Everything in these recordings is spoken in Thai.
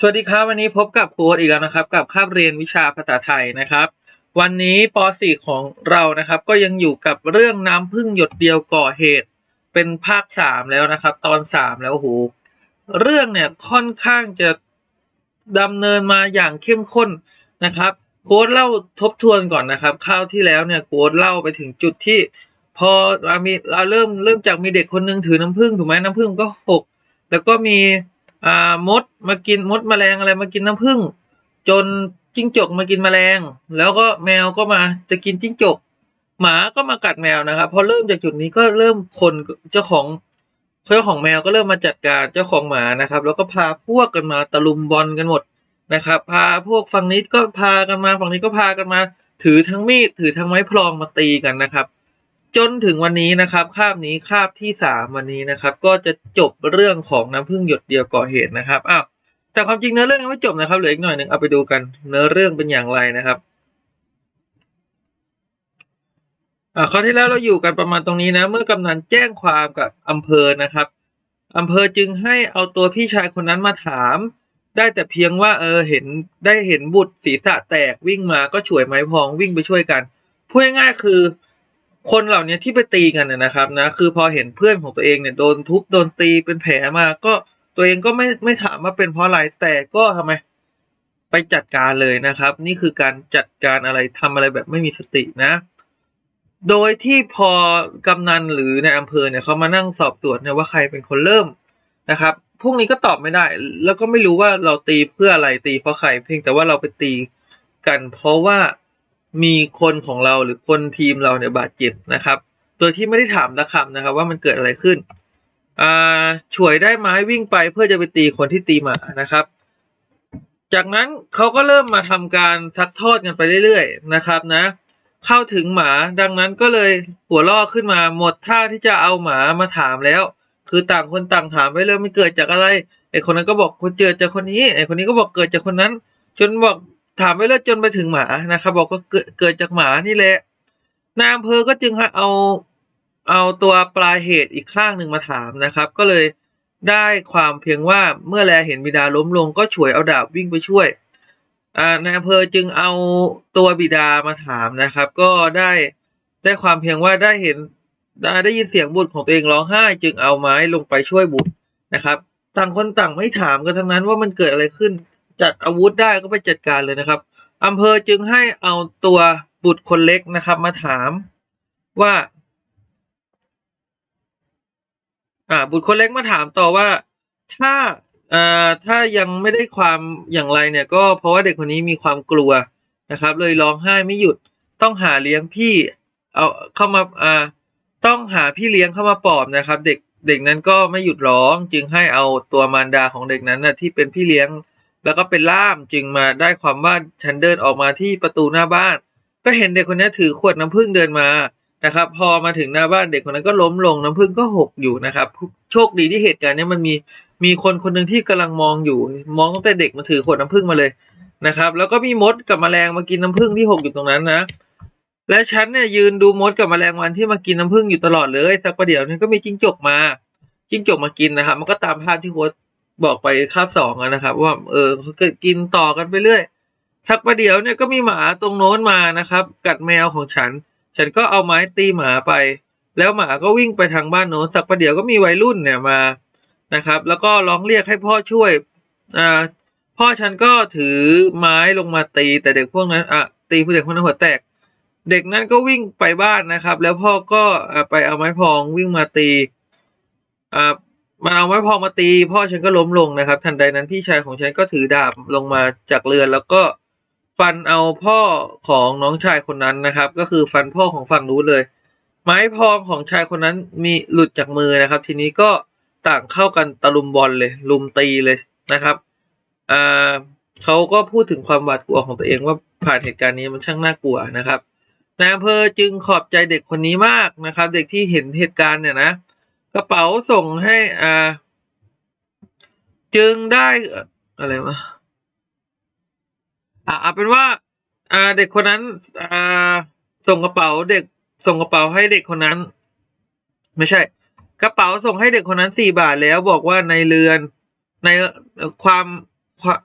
สวัสดีครับวันนี้พบกับครูโอ๊ตอีกแล้วนะครับ กับคาบเรียนวิชาภาษาไทยนะครับ วันนี้ป .4 ของเรานะครับ ก็ยังอยู่กับเรื่องน้ำพึ่งหยดเดียวก่อเหตุ เป็นภาคสามแล้วนะครับ ตอนสามแล้วโหเรื่องเนี่ยค่อนข้างจะดำเนินมาอย่างเข้มข้นนะครับ โค้ดเล่าทบทวนก่อนนะครับคราวที่แล้วเนี่ยโค้ดเล่าไปถึงจุดที่ พอเรามีเราเริ่มเริ่มจากมีเด็กคนหนึงถือน้ำผึ้งถูกไหมน้ำผึ้งก็หกแล้วก็มี อ่ามดมากินมดแมลงอะไรมากินน้ำผึ้งจนจิ้งจกมากินแมลง แล้วก็แมวก็มาจะกินจิ้งจก หมาก็มากัดแมวนะครับพอเริ่มจากจุดนี้ก็เริ่มคนเจ้าของเจ้าของแมวก็เริ่มมาจัดการเจ้าของหมานะครับ แล้วก็พาพวกกันมาตะลุมบอลกันหมดนะครับ พาพวกฝั่งนี้ก็พากันมาฝั่งนี้ก็พากันมา ถือทั้งมีดถือทั้งไม้พลองมาตีกันนะครับ จนถึงวันนี้นะครับคาบนี้คาบที่สามวันนี้นะครับ ก็จะจบเรื่องของน้ำพึ่งหยดเดียวก่อเหตุนะครับอ้าวแต่ความจริงเนื้อเรื่องยังไม่จบนะครับเหลืออีกหน่อยหนึ่งเอาไปดูกัน เนื้อเรื่องเป็นอย่างไรนะครับอ่าคราวที่แล้วเราอยู่กันประมาณตรงนี้นะ เมื่อกำนันแจ้งความกับอำเภอนะครับอำเภอจึงให้เอาตัวพี่ชายคนนั้นมาถาม ได้แต่เพียงว่าเออเห็นได้เห็นบุตรศีรษะแตกวิ่งมาก็ฉวยไม้พองวิ่งไปช่วยกันพูดง่ายๆคือ คนเหล่านี้ที่ไปตีกันนะครับนะคือพอเห็นเพื่อนของตัวเองเนี่ยโดนทุบโดนตีเป็นแผลมาก็ตัวเองก็ไม่ไม่ถามว่าเป็นเพราะอะไรแต่ก็ทำไมไปจัดการเลยนะครับ นี่คือการจัดการอะไรทำอะไรแบบไม่มีสตินะ โดยที่พอกำนันหรือในอำเภอเนี่ยเขามานั่งสอบสวนเนี่ยว่าใครเป็นคนเริ่มนะครับพวกนี้ก็ตอบไม่ได้ แล้วก็ไม่รู้ว่าเราตีเพื่ออะไรตีเพราะใครเพียงแต่ว่าเราไปตีกัน เพราะว่า มีคนของเราหรือคนทีมเราเนี่ยบาดเจ็บนะครับ โดยที่ไม่ได้ถามนักคำนะครับ ว่ามันเกิดอะไรขึ้นอ่าฉวยได้ไม้วิ่งไปเพื่อจะไปตีคนที่ตีหมานะครับ จากนั้นเขาก็เริ่มมาทำการซักทอดกันไปเรื่อยๆนะครับนะ เข้าถึงหมาดังนั้นก็เลยหัวล่อขึ้นมาหมดท่าที่จะเอาหมามาถามแล้ว คือต่างคนต่างถามไปเลยมันเกิดจากอะไรไอคนนั้นก็บอกคนเจอจากคนนี้ไอคนนี้ก็บอกเกิดจากคนนั้น จนบอก ถามไปเรื่อยจนไปถึงหมานะครับ บอกกิดเกิดจากหมานี่แหละนายอำเภอก็จึงเอาเอาตัวปลายเหตุอีกข้างหนึ่งมาถามนะครับ ก็เลยได้ความเพียงว่าเมื่อแลเห็นบิดาล้มลงก็ฉวยเอาดาบวิ่งไปช่วยนายอำเภอจึงเอาตัวบิดามาถามนะครับ ก็ได้ได้ความเพียงว่าได้เห็นได้ได้ยินเสียงบุตรของตัวเองร้องไห้ จึงเอาไม้ลงไปช่วยบุตรนะครับ ต่างคนต่างไม่ถามกันทั้งนั้นว่ามันเกิดอะไรขึ้น จัดอาวุธได้ก็ไปจัดการเลยนะครับอำเภอจึงให้เอาตัวบุตรคนเล็กนะครับ มาถามว่าอ่าบุตรคนเล็กมาถามต่อว่าถ้าอ่าถ้ายังไม่ได้ความอย่างไรเนี่ย ก็เพราะว่าเด็กคนนี้มีความกลัวนะครับ เลยร้องไห้ไม่หยุดต้องหาเลี้ยงพี่เอาเข้ามาอ่าต้องหาพี่เลี้ยงเข้ามาปลอบนะครับ เด็กเด็กนั้นก็ไม่หยุดร้องจึงให้เอาตัวมารดาของเด็กนั้นนะที่เป็นพี่เลี้ยง แล้วก็เป็นล่ามจึงมาได้ความว่าฉันเดินออกมาที่ประตูหน้าบ้าน ก็เห็นเด็กคนนี้ถือขวดน้ำผึ้งเดินมานะครับ พอมาถึงหน้าบ้านเด็กคนนั้นก็ล้มลงน้ำผึ้งก็หกอยู่นะครับ โชคดีที่เหตุการณ์นี้มันมีมีคนคนหนึ่งที่กำลังมองอยู่ มองตั้งแต่เด็กมาถือขวดน้ำผึ้งมาเลยนะครับ แล้วก็มีมดกับแมลงมากินน้ำผึ้งที่หกอยู่ตรงนั้นนะ และฉันเนี่ยยืนดูมดกับแมลงวันที่มากินน้ำผึ้งอยู่ตลอดเลยสักประเดี๋ยวนึงก็มีจิ้งจกมาจิ้งจกมากินนะครับ มันก็ตามภาพที่โค้ช บอกไปคาบสองนะครับ ว่าเออเขาเกิดกินต่อกันไปเรื่อยสักประเดี๋ยวเนี่ยก็มีหมาตรงโน้นมานะครับ กัดแมวของฉัน ฉันก็เอาไม้ตีหมาไป แล้วหมาก็วิ่งไปทางบ้านโน้นสักประเดี๋ยวก็มีวัยรุ่นเนี่ยมานะครับ แล้วก็ร้องเรียกให้พ่อช่วยอ่าพ่อฉันก็ถือไม้ลงมาตี แต่เด็กพวกนั้นอะตีผู้เด็กพวกนั้นหัวแตก เด็กนั้นก็วิ่งไปบ้านนะครับ แล้วพ่อก็อไปเอาไม้พองวิ่งมาตีอ่า มันเอาไม้พองมาตี พ่อฉันก็ล้มลงนะครับ ทันใดนั้นพี่ชายของฉันก็ถือดาบลงมาจากเรือน แล้วก็ฟันเอาพ่อของน้องชายคนนั้นนะครับ ก็คือฟันพ่อของฝั่งนู้นเลย ไม้พองของชายคนนั้นมีหลุดจากมือนะครับ ทีนี้ก็ต่างเข้ากันตะลุมบอลเลย ลุมตีเลยนะครับอ่าเขาก็พูดถึงความหวาดกลัวของตัวเองว่าผ่านเหตุการณ์นี้มันช่างน่ากลัวนะครับนายอำเภอจึงขอบใจเด็กคนนี้มากนะครับ เด็กที่เห็นเหตุการณ์เนี่ยนะ กระเป๋าส่งให้อ่าจึงได้อะไรวะอ่าเอาเป็นว่า อ่า เด็กคนนั้น อ่า ส่งกระเป๋าเด็ก ส่งกระเป๋าให้เด็กคนนั้น ไม่ใช่ กระเป๋าส่งให้เด็กคนนั้นสี่บาทแล้วบอกว่าในเรือนในความคความ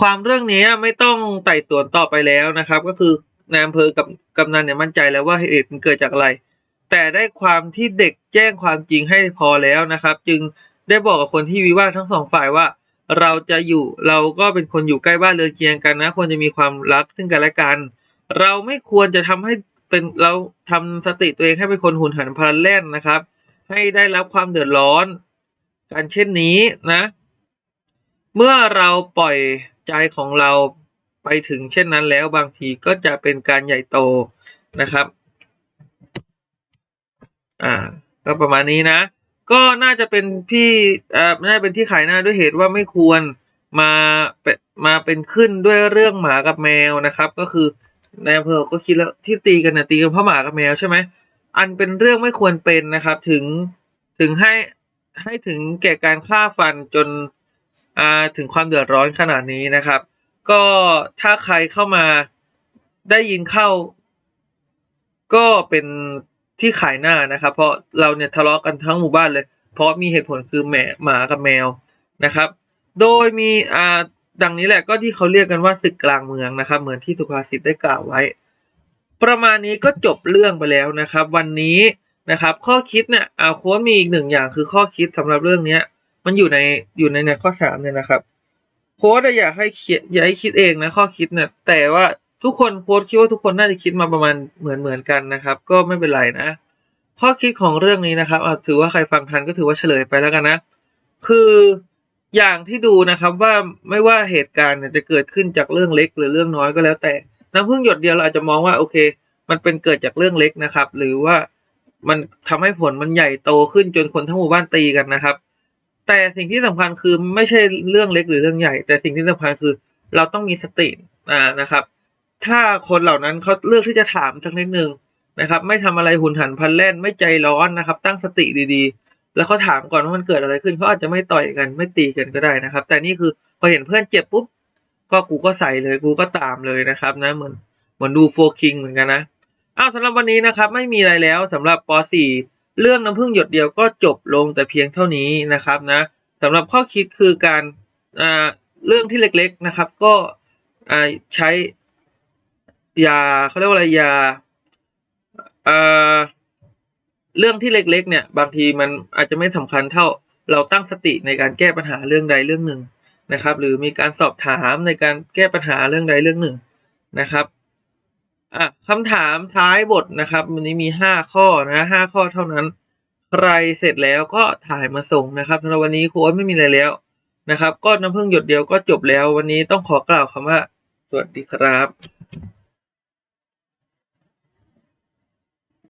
ความเรื่องนี้ไม่ต้องไต่สวนต่อไปแล้วนะครับ ก็คือนายอำเภอกับกำนันเนี่ยมั่นใจแล้วว่าเหตุมันเกิดจากอะไร แต่ได้ความที่เด็กแจ้งความจริงให้พอแล้วนะครับ จึงได้บอกกับคนที่วิวาททั้งสองฝ่ายว่า เราจะอยู่เราก็เป็นคนอยู่ใกล้บ้านเรือนเคียงกันนะควรจะมีความรักซึ่งกันและกัน เราไม่ควรจะทำให้เป็นเราทำสติตัวเองให้เป็นคนหุนหันพลันแล่นนะครับ ให้ได้รับความเดือดร้อนการเช่นนี้นะ เมื่อเราปล่อยใจของเราไปถึงเช่นนั้นแล้วบางทีก็จะเป็นการใหญ่โตนะครับ อ่า ก็ประมาณนี้นะ ก็น่าจะเป็นพี่เอ่อน่าจะเป็นที่ขายหน้าด้วยเหตุว่าไม่ควรมาเป็นมาเป็นขึ้นด้วยเรื่องหมากับแมวนะครับ ก็คือในอำเภอก็คิดแล้วที่ตีกันนะตีกันเพราะหมากับแมวใช่ไหมอันเป็นเรื่องไม่ควรเป็นนะครับ ถึงถึงให้ให้ถึงแก่การฆ่าฟันจนอ่าถึงความเดือดร้อนขนาดนี้นะครับ ก็ถ้าใครเข้ามาได้ยินเข้า ก็เป็น ที่ขายหน้านะครับ เพราะเราเนี่ยทะเลาะกันทั้งหมู่บ้านเลย เพราะมีเหตุผลคือแหมหมากับแมวนะครับ โดยมีอ่าดังนี้แหละก็ที่เขาเรียกกันว่าศึกกลางเมืองนะครับ เหมือนที่สุภาษิตได้กล่าวไว้ ประมาณนี้ก็จบเรื่องไปแล้วนะครับ วันนี้นะครับ ข้อคิดเนี่ยอาโค้ดมีอีกหนึ่งอย่างคือข้อคิดสำหรับเรื่องเนี้ย มันอยู่ในอยู่ในในข้อสามเนี่ยนะครับโค้ดอยากให้เขียนอยากให้คิดเองนะข้อคิดเนี่ยแต่ว่า ทุกคนโค้ดคิดว่าทุกคนน่าจะคิดมาประมาณเหมือนเหมือนกันนะครับ ก็ไม่เป็นไรนะ ข้อคิดของเรื่องนี้นะครับถือว่าใครฟังทันก็ถือว่าเฉลยไปแล้วกันนะ คืออย่างที่ดูนะครับว่าไม่ว่าเหตุการณ์เนี่ยจะเกิดขึ้นจากเรื่องเล็กหรือเรื่องน้อยก็แล้วแต่น้ำพึ่งหยดเดียวเราอาจจะมองว่าโอเค มันเป็นเกิดจากเรื่องเล็กนะครับ หรือว่ามันทำให้ผลมันใหญ่โตขึ้นจนคนทั้งหมู่บ้านตีกันนะครับ แต่สิ่งที่สำคัญคือไม่ใช่เรื่องเล็กหรือเรื่องใหญ่ แต่สิ่งที่สำคัญคือเราต้องมีสติอ่านะครับ ถ้าคนเหล่านั้นเขาเลือกที่จะถามสักนิดนึงนะครับ ไม่ทำอะไรหุนหันพลันแล่นไม่ใจร้อนนะครับ ตั้งสติดีๆ แล้วเขาถามก่อนว่ามันเกิดอะไรขึ้นเขาอาจจะไม่ต่อยกันไม่ตีกันก็ได้นะครับ แต่นี่คือพอเห็นเพื่อนเจ็บปุ๊บก็กูก็ใส่เลยกูก็ตามเลยนะครับนะเหมือนเหมือนดูโฟคิงเหมือนกันนะอ้าวสำหรับวันนี้นะครับไม่มีอะไรแล้วสำหรับป .4 เรื่องน้ำพึ่งหยดเดียวก็จบลงแต่เพียงเท่านี้นะครับนะสำหรับข้อคิดคือการอ่าเรื่องที่เล็กๆนะครับ ก็อ่าใช้ ยาเขาเรียกว่าอะไรยาเอ่อเรื่องที่เล็กๆ เนี่ย บางทีมันอาจจะไม่สำคัญเท่าเราตั้งสติในการแก้ปัญหาเรื่องใดเรื่องหนึ่งนะครับ หรือมีการสอบถามในการแก้ปัญหาเรื่องใดเรื่องหนึ่งนะครับอะคำถามท้ายบทนะครับ วันนี้มีห้าข้อนะห้าข้อเท่านั้น ใครเสร็จแล้วก็ถ่ายมาส่งนะครับสำหรับวันนี้ครูอ้นไม่มีอะไรแล้วนะครับ ก็น้ำพึ่งหยดเดียวก็จบแล้ว วันนี้ต้องขอกล่าวคำว่า สวัสดีครับ